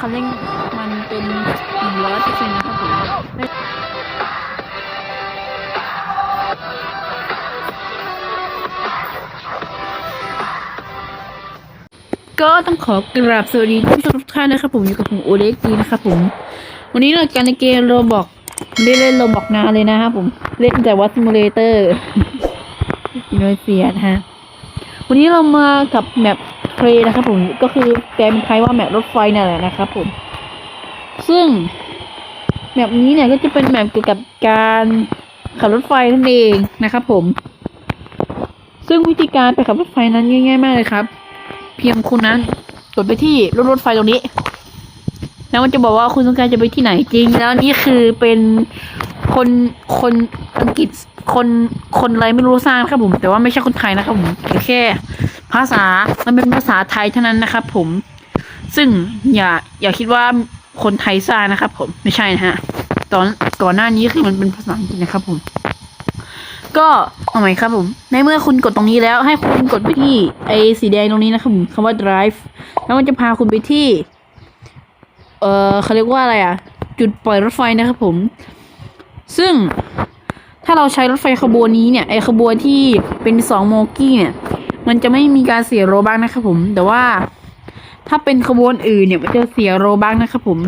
คันเร่งมันเป็นหนึ่งร้อยเปอร์เซ็นต์นะครับผมไม่ก็ต้องขอกราบสวัสดีทุกทุกท่านนะครับผมอยู่กับผมโอเล็กดีนะครับผม วันนี้เราการในเกมโรบอกไม่ได้เล่นโรบอกนานเลยนะครับผมเล่นแต่วัดซิมูเลเตอร์อินโดนีเซียนะฮะวันนี้เรามากับแมป เทรนะครับผมก็คือแปลเป็นไทยว่าแมปรถไฟนั่นแหละนะครับผม ซึ่งแมปนี้เนี่ยก็จะเป็นแมปเกี่ยวกับการขับรถไฟนั่นเองนะครับผม ซึ่งวิธีการไปขับรถไฟนั้นง่าย ๆ มากเลยครับ เพียงคุณนั้นกดไปที่รถรถไฟตรงนี้ แล้วมันจะบอกว่าคุณต้องการจะไปที่ไหนจริง แล้วนี่คือเป็นคนคนอังกฤษคนคนอะไรไม่รู้สร้างนะครับผม แต่ว่าไม่ใช่คนไทยนะครับผมแค่ ภาษามันเป็นภาษาไทยเท่านั้นนะครับผม ซึ่งอย่าอย่าคิดว่าคนไทยสร้างนะครับ ผมไม่ใช่นะฮะตอนก่อนหน้านี้คือมันเป็นภาษาอังกฤษนะครับ ผม ก็เอาใหม่ครับ ผม ในเมื่อคุณกดตรงนี้แล้ว ให้คุณกดไปที่ไอ้สีแดงตรงนี้นะครับผมคำว่า drive แล้วมันจะพาคุณไปที่ เออเขาเรียกว่าอะไรอะ จุดปล่อยรถไฟนะครับผม ซึ่งถ้าเราใช้รถไฟขบวนนี้เนี่ยไอขบวนที่เป็นสองโมกี้เนี่ย มันจะไม่มีการเสียโรบักนะครับผม แต่ว่าถ้าเป็นขบวนอื่นเนี่ยมันจะเสียโรบักนะครับผม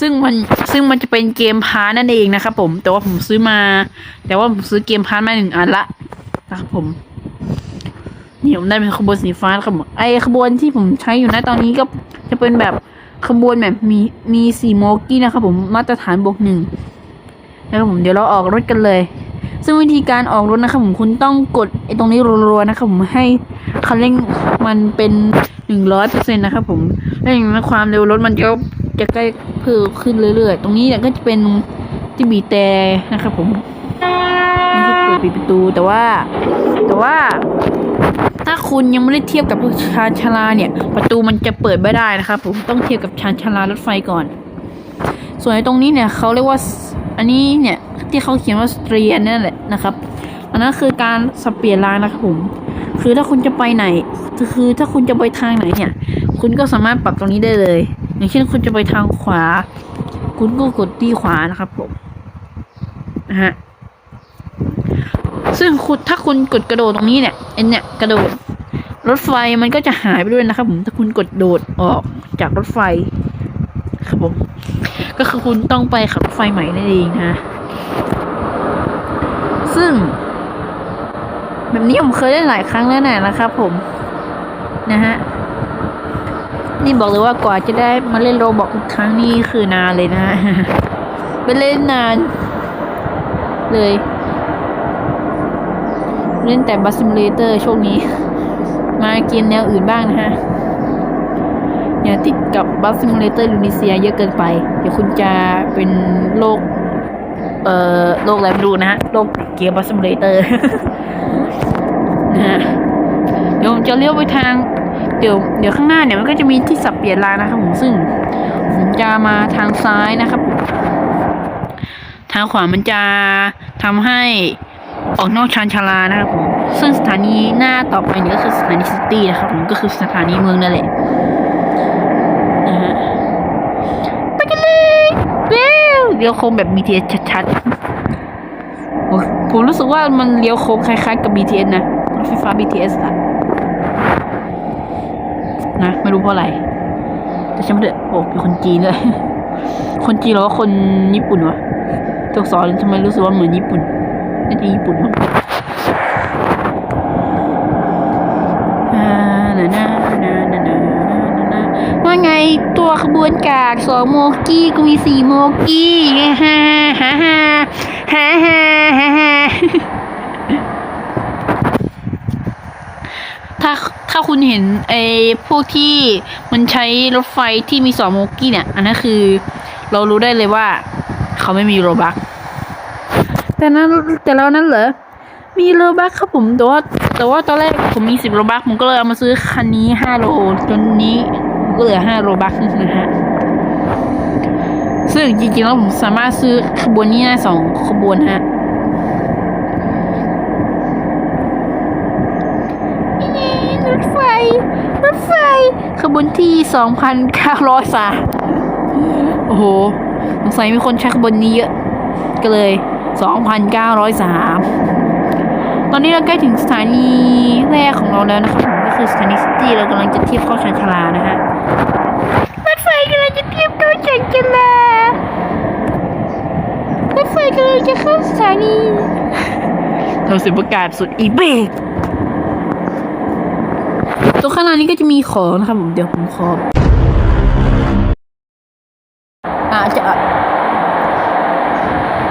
ซึ่งมันซึ่งมันจะเป็นเกมพาร์ทนั่นเองนะครับผม แต่ว่าผมซื้อมา แต่ว่าผมซื้อเกมพาร์ทมาหนึ่งอันละนะครับผมนี่ผมได้เป็นขบวนสีฟ้าครับผมไอขบวนที่ผมใช้อยู่นะตอนนี้ก็จะเป็นแบบขบวนแบบมีมีสีโมกี้นะครับผมมาตรฐานบวกหนึ่งนะครับผมเดี๋ยวเราออกรถกันเลย ซึ่งวิธีการออกรถนะครับผมคุณต้องกดไอ้ตรงนี้รัวๆนะครับผมให้คันเร่งมันเป็นหนึ่งร้อยเปอร์เซ็นต์นะครับผมแล้วอย่างนั้นความเร็วรถมันจะจะใกล้เพิ่มขึ้นเรื่อยๆ ตรงนี้เนี่ยก็จะเป็นที่บีแต่นะครับผมนี่คือเปิดปิดประตูแต่ว่า แต่ว่า ถ้าคุณยังไม่ได้เทียบกับชานชาลาเนี่ย ประตูมันจะเปิดไม่ได้นะครับผมต้องเทียบกับชานชาลารถไฟก่อน ส่วนในตรงนี้เนี่ยเขาเรียกว่า อันนี้เนี่ยที่เขาเขียนว่าสเตรียนนั่นแหละนะครับ อันนั้นคือการสับเปลี่ยนรางนะครับผม คือถ้าคุณจะไปไหน คือถ้าคุณจะไปทางไหนเนี่ย คุณก็สามารถปรับตรงนี้ได้เลย อย่างเช่นคุณจะไปทางขวา คุณก็กดที่ขวานะครับผมนะฮะซึ่งคุณถ้าคุณกดกระโดดตรงนี้เนี่ยเอ็นเนี่ยกระโดด รถไฟมันก็จะหายไปด้วยนะครับผมถ้าคุณกดโดดออกจากรถไฟครับผม ก็คือคุณต้องไปขับรถไฟใหม่นั่นเองนะซึ่ง แบบนี้ผมเคยเล่นหลายครั้งแล้วนะนะครับผม นะฮะนี่บอกเลยว่ากว่าจะได้มาเล่นโรบอกอีกครั้งนี่คือนานเลยนะฮะไปเล่นนาน เลย เล่นแต่บัสซิมเลเตอร์ช่วงนี้ มาเกมแนวอื่นบ้างนะฮะ อย่าติดกับบัสซิมูเลเตอร์ลูนิเซียเยอะเกินไป เดี๋ยวคุณจะเป็นโรคเอ่อโรคอะไรไม่รู้นะฮะโรคเกมบัสซิมูเลเตอร์นะฮะเดี๋ยวผมจะเลี้ยวไปทาง เดี๋ยวเดี๋ยวข้างหน้าเนี่ยมันก็จะมีที่สับเปลี่ยนรางนะครับผมซึ่งผมจะมาทางซ้ายนะครับ ทางขวามันจะทำให้ออกนอกชานชาลานะครับผมซึ่งสถานีหน้าต่อไปเนี่ยก็คือสถานีซิตี้นะครับผมก็คือสถานีเมืองนั่นแหละนะฮะไปกันเลยเร็วเลี้ยวโค้งแบบ BTS ชัดๆผมรู้สึกว่ามันเลี้ยวโค้งคล้ายๆกับ BTS นะรถไฟฟ้า BTS อะนะไม่รู้เพราะอะไร แต่ฉันไม่เถอะโอ้เป็นคนจีนเลย คนจีนหรือว่าคนญี่ปุ่นวะตัวอักษรทำไมรู้สึกว่าเหมือนญี่ปุ่นน่าจะญี่ปุ่นมั้งอ่านานนานานานานาว่าไง ตัวขบวนการสองโมกี้ก็มีสี่โมกี้ฮ่าฮ่าฮ่าฮ่าฮ่าฮ่าฮ่าถ้าถ้าคุณเห็นไอ้พวกที่มันใช้รถไฟที่มีสองโมกี้เนี่ย อันนั้นคือ เรารู้ได้เลยว่า เขาไม่มีโรบักแต่นั้นแต่แล้วนั้นเหรอมีโรบักครับผมแต่ว่าแต่ว่าตอนแรกผมมีสิบโรบักผมก็เลยเอามาซื้อคันนี้ห้าโลจนนี้ ก็เหลือห้าโรบักนะฮะซึ่งจริงๆแล้วผมสามารถซื้อขบวนนี้ได้สองขบวนฮะนี่รถไฟ รถไฟ ขบวนที่สองพันเก้าร้อยสามโอ้โหสงสัยมีคนใช้ขบวนนี้เยอะ ก็เลย2,903ตอนนี้เราใกล้ถึงสถานีแรกของเราแล้วนะครับผมก็คือสถานีซิตี้เรากำลังจะเทียบเข้าชานชาลานะฮะ รถไฟกำลังจะเทียบเข้าชานชาลารถไฟกำลังจะเข้าสถานีทำเสียงประกาศสุดอีเบกตัวข้างหน้านี้ก็จะมีของนะครับผมเดี๋ยวผมขออาจจะ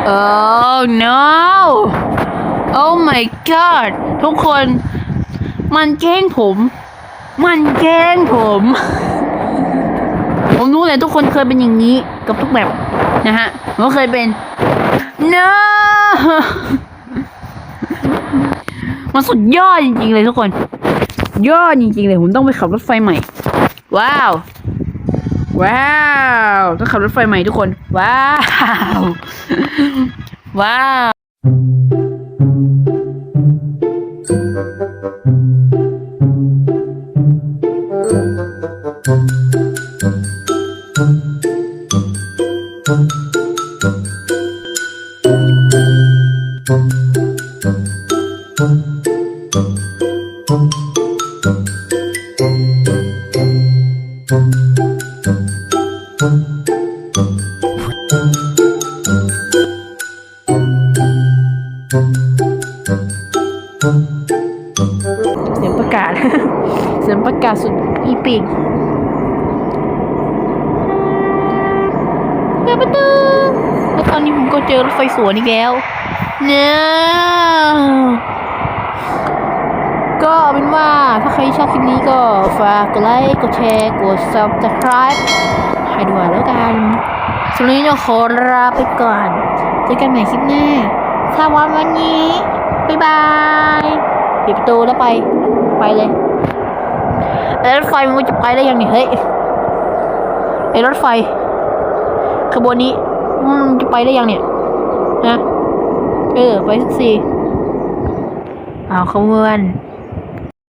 Oh no Oh my god ทุกคน มันแกล้งผม มันแกล้งผม ผมรู้เลยทุกคนเคยเป็นอย่างนี้กับทุกแบบนะฮะผมก็เคยเป็น no มันสุดยอดจริงๆเลยทุกคน ยอดจริงๆเลยผมต้องไปขับรถไฟใหม่ ว้าว ว้าวต้องขับรถไฟใหม่ทุกคน ว้าว ว้าว เสียงประกาศ เสียงประกาศสุดอีปิก ปิดประตูแล้วตอนนี้ผมก็เจอรถไฟสวนอีกแล้ว no ก็เอาเป็นว่าถ้าใครชอบคลิปนี้ก็ฝากกดไลค์ กดแชร์ กด subscribe ให้ด้วยแล้วกันสำหรับวันนี้เราขอลาไปก่อน เจอกันใหม่คลิปหน้าถ้าวันวันนี้ บ๊ายบายปิดประตูแล้วไป ไปเลยแล้รถไฟมันจะไปได้ยังเนี่ยเฮ้ยไอรถไฟ ขบวนนี้มันจะไปได้ยังเนี่ยนะเออ ไปสักสี่เอาขบวน